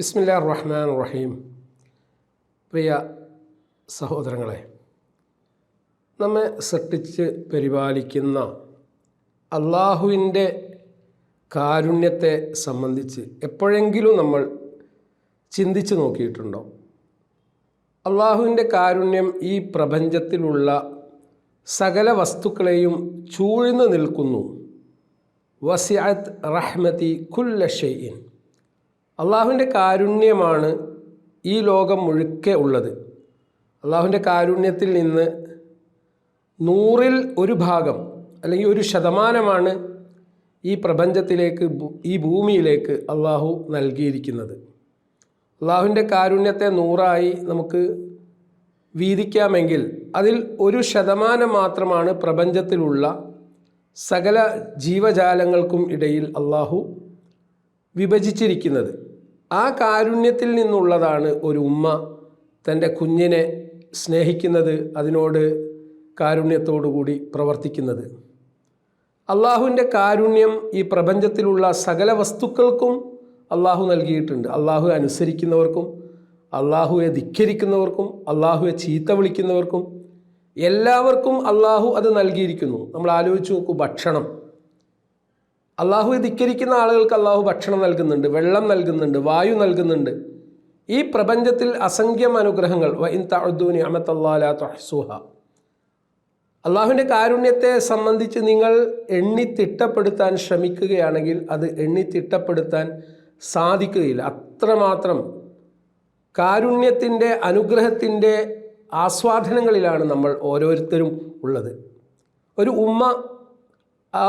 ബിസ്മില്ലാ റഹ്മാൻ റഹീം പ്രിയ സഹോദരങ്ങളെ നമ്മെ സൃഷ്ടിച്ച് പരിപാലിക്കുന്ന അള്ളാഹുവിന്റെ കാരുണ്യത്തെ സംബന്ധിച്ച് എപ്പോഴെങ്കിലും നമ്മൾ ചിന്തിച്ച് നോക്കിയിട്ടുണ്ടോ? അള്ളാഹുവിന്റെ കാരുണ്യം ഈ പ്രപഞ്ചത്തിലുള്ള സകല വസ്തുക്കളെയും ചൂഴ്ന്നു നിൽക്കുന്നു. വസിഅത്ത് റഹ്മതി കുല്ല ഷെയ്ൻ അള്ളാഹുവിന്റെ കാരുണ്യമാണ് ഈ ലോകം മുഴുക്കെ ഉള്ളത്. അള്ളാഹുവിന്റെ കാരുണ്യത്തിൽ നിന്ന് നൂറിൽ ഒരു ഭാഗം അല്ലെങ്കിൽ ഒരു ശതമാനമാണ് ഈ പ്രപഞ്ചത്തിലേക്ക് ഈ ഭൂമിയിലേക്ക് അള്ളാഹു നൽകിയിരിക്കുന്നത്. അള്ളാഹുവിന്റെ കാരുണ്യത്തെ നൂറായി നമുക്ക് വീതിക്കാമെങ്കിൽ അതിൽ ഒരു ശതമാനം മാത്രമാണ് പ്രപഞ്ചത്തിലുള്ള സകല ജീവജാലങ്ങൾക്കും ഇടയിൽ അള്ളാഹു വിഭജിച്ചിരിക്കുന്നത്. ആ കാരുണ്യത്തിൽ നിന്നുള്ളതാണ് ഒരു ഉമ്മ തന്റെ കുഞ്ഞിനെ സ്നേഹിക്കുന്നത് അതിനോട് കാരുണ്യത്തോടുകൂടി പ്രവർത്തിക്കുന്നത്. അള്ളാഹുവിന്റെ കാരുണ്യം ഈ പ്രപഞ്ചത്തിലുള്ള സകല വസ്തുക്കൾക്കും അള്ളാഹു നൽകിയിട്ടുണ്ട്. അള്ളാഹു അനുസരിക്കുന്നവർക്കും അള്ളാഹുവെ ധിക്കരിക്കുന്നവർക്കും അള്ളാഹുവെ ചീത്ത വിളിക്കുന്നവർക്കും എല്ലാവർക്കും അള്ളാഹു അത് നൽകിയിരിക്കുന്നു. നമ്മൾ ആലോചിച്ച് നോക്കൂ ഭക്ഷണം. അള്ളാഹുവെ ധിക്കരിക്കുന്ന ആളുകൾക്ക് അള്ളാഹു ഭക്ഷണം നൽകുന്നുണ്ട് വെള്ളം നൽകുന്നുണ്ട് വായു നൽകുന്നുണ്ട്. ഈ പ്രപഞ്ചത്തിൽ അസംഖ്യം അനുഗ്രഹങ്ങൾ അള്ളാഹുവിന്റെ കാരുണ്യത്തെ സംബന്ധിച്ച് നിങ്ങൾ എണ്ണി തിട്ടപ്പെടുത്താൻ ശ്രമിക്കുകയാണെങ്കിൽ അത് എണ്ണി തിട്ടപ്പെടുത്താൻ സാധിക്കുകയില്ല. അത്രമാത്രം കാരുണ്യത്തിന്റെ അനുഗ്രഹത്തിന്റെ ആസ്വാദനങ്ങളിലാണ് നമ്മൾ ഓരോരുത്തരും ഉള്ളത്. ഒരു ഉമ്മ ആ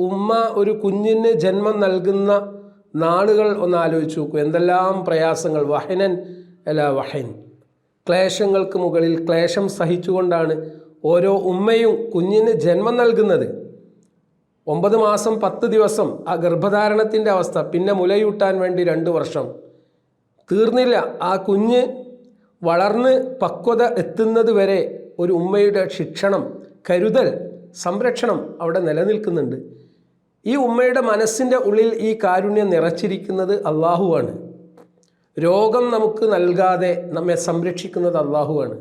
ഉമ്മ ഒരു കുഞ്ഞിന് ജന്മം നൽകുന്ന നാളുകൾ ഒന്ന് ആലോചിച്ച് നോക്കൂ. എന്തെല്ലാം പ്രയാസങ്ങൾ. വഹനൻ അല്ല വഹൻ. ക്ലേശങ്ങൾക്ക് മുകളിൽ ക്ലേശം സഹിച്ചുകൊണ്ടാണ് ഓരോ ഉമ്മയും കുഞ്ഞിന് ജന്മം നൽകുന്നത്. ഒമ്പത് മാസം പത്ത് ദിവസം ആ ഗർഭധാരണത്തിന്റെ അവസ്ഥ പിന്നെ മുലയൂട്ടാൻ വേണ്ടി രണ്ട് വർഷം. തീർന്നില്ല. ആ കുഞ്ഞ് വളർന്ന് പക്വത എത്തുന്നത് വരെ ഒരു ഉമ്മയുടെ ശിക്ഷണം കരുതൽ സംരക്ഷണം അവിടെ നിലനിൽക്കുന്നുണ്ട്. ഈ ഉമ്മയുടെ മനസ്സിന്റെ ഉള്ളിൽ ഈ കാരുണ്യം നിറച്ചിരിക്കുന്നത് അള്ളാഹുവാണ്. രോഗം നമുക്ക് നൽകാതെ നമ്മെ സംരക്ഷിക്കുന്നത് അള്ളാഹുവാണ്.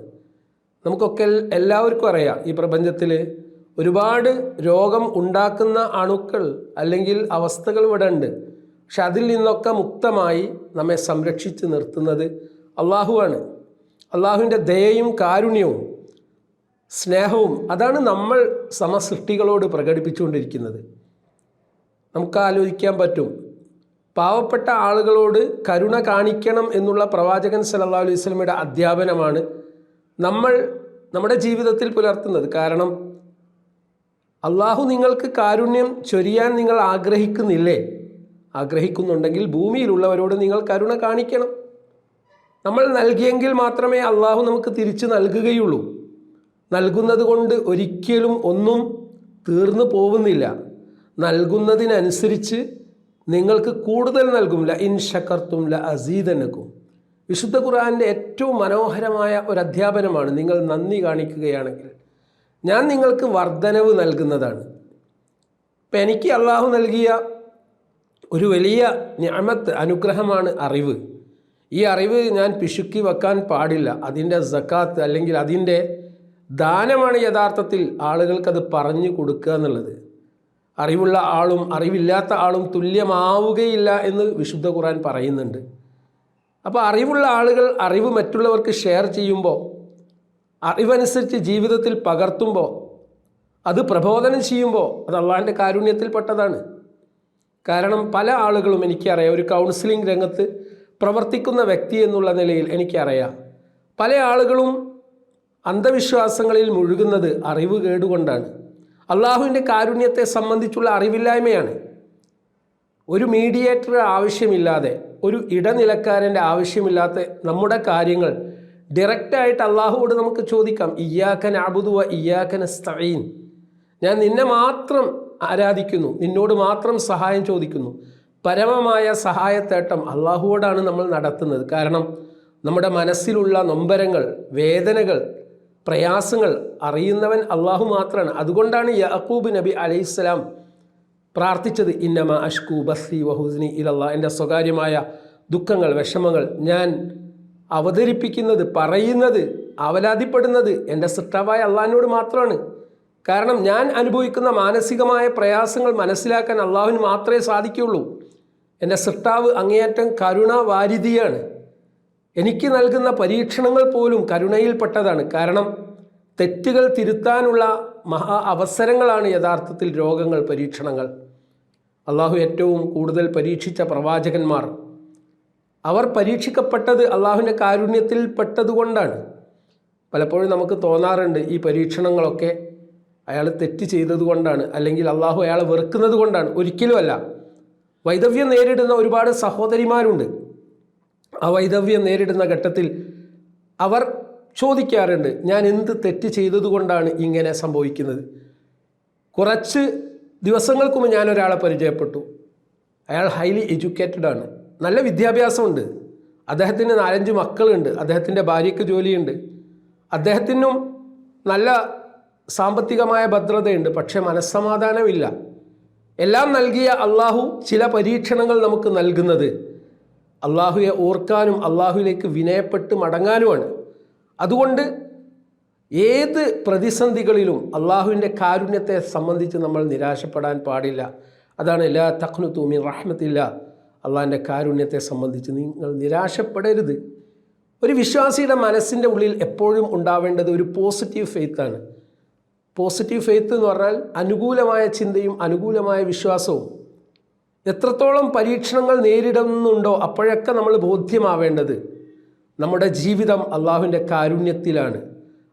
നമുക്കൊക്കെ എല്ലാവർക്കും അറിയാം ഈ പ്രപഞ്ചത്തിൽ ഒരുപാട് രോഗം ഉണ്ടാക്കുന്ന അണുക്കൾ അല്ലെങ്കിൽ അവസ്ഥകൾ ഇവിടെ ഉണ്ട്. പക്ഷെ അതിൽ നിന്നൊക്കെ മുക്തമായി നമ്മെ സംരക്ഷിച്ച് നിർത്തുന്നത് അള്ളാഹുവാണ്. അള്ളാഹുവിന്റെ ദയയും കാരുണ്യവും സ്നേഹവും അതാണ് നമ്മൾ സമസൃഷ്ടികളോട് പ്രകടിപ്പിച്ചുകൊണ്ടിരിക്കുന്നത്. നമുക്ക് ആലോചിക്കാൻ പറ്റും. പാവപ്പെട്ട ആളുകളോട് കരുണ കാണിക്കണം എന്നുള്ള പ്രവാചകൻ സല്ലല്ലാഹു അലൈഹി വസല്ലമയുടെ അധ്യാപനമാണ് നമ്മൾ നമ്മുടെ ജീവിതത്തിൽ പുലർത്തുന്നത്. കാരണം അള്ളാഹു നിങ്ങൾക്ക് കാരുണ്യം ചൊരിയാൻ നിങ്ങൾ ആഗ്രഹിക്കുന്നില്ലേ? ആഗ്രഹിക്കുന്നുണ്ടെങ്കിൽ ഭൂമിയിലുള്ളവരോട് നിങ്ങൾ കരുണ കാണിക്കണം. നമ്മൾ നൽകിയെങ്കിൽ മാത്രമേ അള്ളാഹു നമുക്ക് തിരിച്ചു നൽകുകയുള്ളൂ. നൽകുന്നത് കൊണ്ട് ഒരിക്കലും ഒന്നും തീർന്നു പോകുന്നില്ല നൽകുന്നതിനനുസരിച്ച് നിങ്ങൾക്ക് കൂടുതൽ നൽകും. ല ഇൻ ഷക്കർത്തും ല അസീതനക്കും വിശുദ്ധ ഖുർആാന്റെ ഏറ്റവും മനോഹരമായ ഒരു അധ്യാപനമാണ് നിങ്ങൾ നന്ദി കാണിക്കുകയാണെങ്കിൽ. ഞാൻ നിങ്ങൾക്ക് വർധനവ് നൽകുന്നതാണ്. ഇപ്പം എനിക്ക് അള്ളാഹു നൽകിയ ഒരു വലിയ ഞാമത്ത് അനുഗ്രഹമാണ് അറിവ്. ഈ അറിവ് ഞാൻ പിശുക്കി വെക്കാൻ പാടില്ല. അതിന്റെ സക്കാത്ത് അല്ലെങ്കിൽ അതിന്റെ ദാനമാണ് യഥാർത്ഥത്തിൽ ആളുകൾക്കത് പറഞ്ഞു കൊടുക്കുക എന്നുള്ളത്. അറിവുള്ള ആളും അറിവില്ലാത്ത ആളും തുല്യമാവുകയില്ല എന്ന് വിശുദ്ധ ഖുർആൻ പറയുന്നുണ്ട്. അപ്പോൾ അറിവുള്ള ആളുകൾ അറിവ് മറ്റുള്ളവർക്ക് ഷെയർ ചെയ്യുമ്പോൾ അറിവനുസരിച്ച് ജീവിതത്തിൽ പകർത്തുമ്പോൾ അത് പ്രബോധനം ചെയ്യുമ്പോൾ അത് അള്ളാഹിന്റെ കാരുണ്യത്തിൽപ്പെട്ടതാണ് കാരണം പല ആളുകളും എനിക്കറിയാം ഒരു കൗൺസിലിംഗ് രംഗത്ത് പ്രവർത്തിക്കുന്ന വ്യക്തി എന്നുള്ള നിലയിൽ എനിക്കറിയാം. പല ആളുകളും അന്ധവിശ്വാസങ്ങളിൽ മുഴുകുന്നത് അറിവ് കേടുകൊണ്ടാണ്. അള്ളാഹുവിന്റെ കാരുണ്യത്തെ സംബന്ധിച്ചുള്ള അറിവില്ലായ്മയാണ്. ഒരു മീഡിയേറ്റർ ആവശ്യമില്ലാതെ ഒരു ഇടനിലക്കാരന്റെ ആവശ്യമില്ലാത്ത നമ്മുടെ കാര്യങ്ങൾ ഡയറക്റ്റായിട്ട് അള്ളാഹുവോട് നമുക്ക് ചോദിക്കാം ഇയ്യാക്കൻ അബുദുവ ഇയ്യാക്കൻ സ്തഈൻ ഞാൻ നിന്നെ മാത്രം ആരാധിക്കുന്നു നിന്നോട് മാത്രം സഹായം ചോദിക്കുന്നു. പരമമായ സഹായത്തേട്ടം അള്ളാഹുവോടാണ് നമ്മൾ നടത്തുന്നത്. കാരണം നമ്മുടെ മനസ്സിലുള്ള നൊമ്പരങ്ങൾ വേദനകൾ പ്രയാസങ്ങൾ അറിയുന്നവൻ അള്ളാഹു മാത്രമാണ് അതുകൊണ്ടാണ് യാക്കൂബ് നബി അലൈഹിസ്സലാം പ്രാർത്ഥിച്ചത് ഇന്നമ അഷ്കു ബസ്സി വഹുസ്നി ഇലല്ല. എന്റെ സ്വകാര്യമായ ദുഃഖങ്ങൾ വിഷമങ്ങൾ ഞാൻ അവതരിപ്പിക്കുന്നത് പറയുന്നത് അവലാതിപ്പെടുന്നത് എന്റെ സൃഷ്ടാവായ അള്ളാഹിനോട് മാത്രമാണ് കാരണം ഞാൻ അനുഭവിക്കുന്ന മാനസികമായ പ്രയാസങ്ങൾ മനസ്സിലാക്കാൻ അള്ളാഹുവിന് മാത്രമേ സാധിക്കുകയുള്ളൂ. എന്റെ സൃഷ്ടാവ് അങ്ങേയറ്റം കരുണാവാരിധിയാണ്. എനിക്ക് നൽകുന്ന പരീക്ഷണങ്ങൾ പോലും കരുണയിൽപ്പെട്ടതാണ്. കാരണം തെറ്റുകൾ തിരുത്താനുള്ള മഹാ അവസരങ്ങളാണ് യഥാർത്ഥത്തിൽ രോഗങ്ങൾ പരീക്ഷണങ്ങൾ. അള്ളാഹു ഏറ്റവും കൂടുതൽ പരീക്ഷിച്ച പ്രവാചകന്മാർ. അവർ പരീക്ഷിക്കപ്പെട്ടത് അള്ളാഹുവിന്റെ കാരുണ്യത്തിൽ പെട്ടതുകൊണ്ടാണ്. പലപ്പോഴും നമുക്ക് തോന്നാറുണ്ട് ഈ പരീക്ഷണങ്ങളൊക്കെ അയാൾ തെറ്റ് ചെയ്തതുകൊണ്ടാണ് അല്ലെങ്കിൽ അള്ളാഹു അയാളെ വെറുക്കുന്നത് കൊണ്ടാണ് ഒരിക്കലുമല്ല. വൈദവ്യം നേരിടുന്ന ഒരുപാട് സഹോദരിമാരുണ്ട്. ആ വൈദവ്യം നേരിടുന്ന ഘട്ടത്തിൽ അവർ ചോദിക്കാറുണ്ട് ഞാൻ എന്ത് തെറ്റ് ചെയ്തതുകൊണ്ടാണ് ഇങ്ങനെ സംഭവിക്കുന്നത്? കുറച്ച് ദിവസങ്ങൾക്ക് മുമ്പ് ഞാൻ ഒരാളെ പരിചയപ്പെട്ടു. അയാൾ ഹൈലി എഡ്യൂക്കേറ്റഡ് ആണ്. നല്ല വിദ്യാഭ്യാസമുണ്ട്. അദ്ദേഹത്തിന് നാലഞ്ച് മക്കളുണ്ട്. അദ്ദേഹത്തിന്റെ ഭാര്യയ്ക്ക് ജോലിയുണ്ട്. അദ്ദേഹത്തിനും നല്ല സാമ്പത്തികമായ ഭദ്രതയുണ്ട് പക്ഷേ മനസ്സമാധാനമില്ല. എല്ലാം നൽകിയ അള്ളാഹു ചില പരീക്ഷണങ്ങൾ നമുക്ക് നൽകുന്നത്. അള്ളാഹുയെ ഓർക്കാനും അള്ളാഹുവിലേക്ക് വിനയപ്പെട്ട് മടങ്ങാനുമാണ്. അതുകൊണ്ട് ഏത് പ്രതിസന്ധികളിലും അള്ളാഹുവിന്റെ കാരുണ്യത്തെ സംബന്ധിച്ച് നമ്മൾ നിരാശപ്പെടാൻ പാടില്ല. അതാണ് എല്ലാ തഖ്നു തൂമി റഹ്മത്തില്ല. അള്ളാഹിന്റെ കാരുണ്യത്തെ സംബന്ധിച്ച് നിങ്ങൾ നിരാശപ്പെടരുത്. ഒരു വിശ്വാസിയുടെ മനസ്സിന്റെ ഉള്ളിൽ എപ്പോഴും ഉണ്ടാവേണ്ടത് ഒരു പോസിറ്റീവ് ഫെയ്ത്താണ്. പോസിറ്റീവ് ഫെയ്ത്ത് എന്ന് പറഞ്ഞാൽ അനുകൂലമായ ചിന്തയും അനുകൂലമായ വിശ്വാസവും. എത്രത്തോളം പരീക്ഷണങ്ങൾ നേരിടുന്നുണ്ടോ അപ്പോഴൊക്കെ നമ്മൾ ബോധ്യമാവേണ്ടത് നമ്മുടെ ജീവിതം അള്ളാഹുവിന്റെ കാരുണ്യത്തിലാണ്.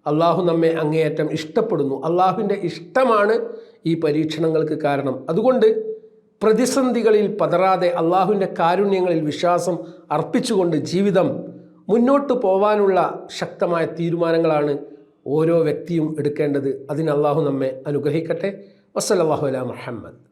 അള്ളാഹു നമ്മെ അങ്ങേയറ്റം ഇഷ്ടപ്പെടുന്നു. അള്ളാഹുവിന്റെ ഇഷ്ടമാണ് ഈ പരീക്ഷണങ്ങൾക്ക് കാരണം. അതുകൊണ്ട് പ്രതിസന്ധികളിൽ പതറാതെ അള്ളാഹുവിന്റെ കാരുണ്യങ്ങളിൽ വിശ്വാസം അർപ്പിച്ചുകൊണ്ട് ജീവിതം മുന്നോട്ട് പോവാനുള്ള ശക്തമായ തീരുമാനങ്ങളാണ് ഓരോ വ്യക്തിയും എടുക്കേണ്ടത്. അതിന് അള്ളാഹു നമ്മെ അനുഗ്രഹിക്കട്ടെ. വസ്സലാഹു അല മുഹമ്മദ്.